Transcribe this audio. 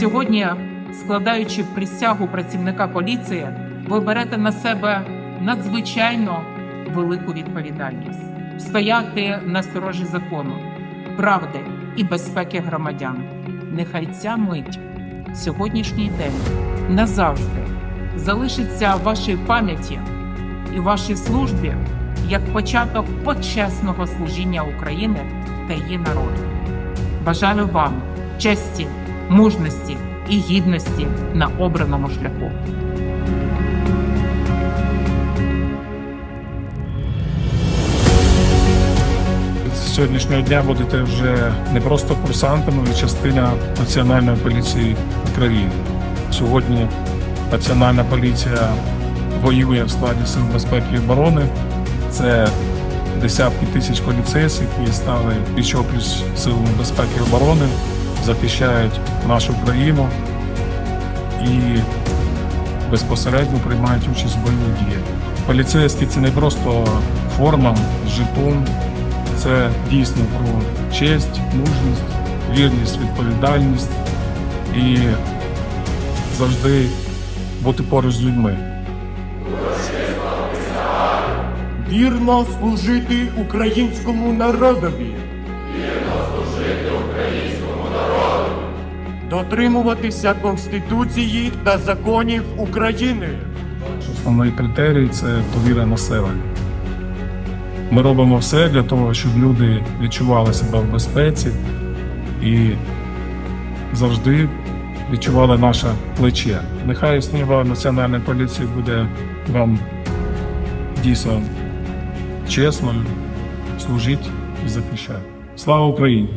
Сьогодні, складаючи присягу працівника поліції, ви берете на себе надзвичайно велику відповідальність стояти на сторожі закону, правди і безпеки громадян. Нехай ця мить, сьогоднішній день, назавжди залишиться в вашій пам'яті і вашій службі як початок почесного служіння України та її народу. Бажаю вам честі, мужності і гідності на обраному шляху. Сьогоднішнього дня будете вже не просто курсантами, але частина Національної поліції України. Сьогодні Національна поліція воює в складі Сил безпеки і оборони. Це десятки тисяч поліцейських, які стали пліч-опліч силами безпеки і оборони, захищають нашу країну і безпосередньо приймають участь в бойових діях. Поліцейські це не просто форма, жетон, це дійсно про честь, мужність, вірність, відповідальність і завжди бути поруч з людьми. Вірно служити українському народові. Дотримуватися Конституції та законів України. Основний критерій це довіра населення. Ми робимо все для того, щоб люди відчували себе в безпеці і завжди відчували наше плече. Нехай служба національної поліції буде вам дійсно чесно служити і захищати. Слава Україні!